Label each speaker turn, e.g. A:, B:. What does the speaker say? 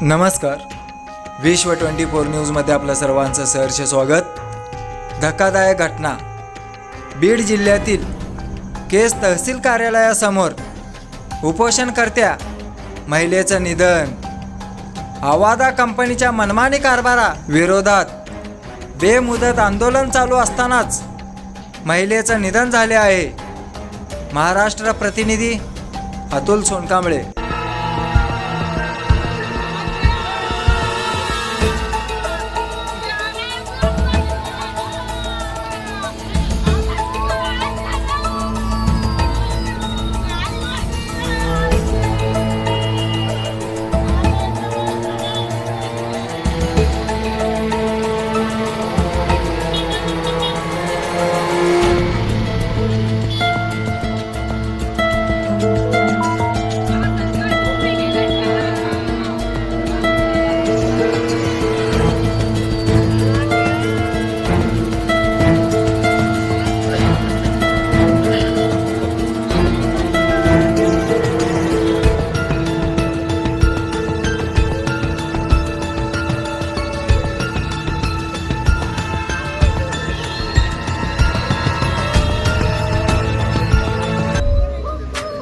A: नमस्कार. विश्व twenty four न्यूजमध्ये आपलं सर्वांचं सहर्ष स्वागत. धक्कादायक घटना. बीड जिल्ह्यातील केस तहसील कार्यालयासमोर उपोषणकर्त्या महिलेचं निधन. आवादा कंपनीच्या मनमानी कारभारा विरोधात बेमुदत आंदोलन चालू असतानाच महिलेचं निधन झाले आहे. महाराष्ट्र प्रतिनिधी अतुल सोनकांबळे.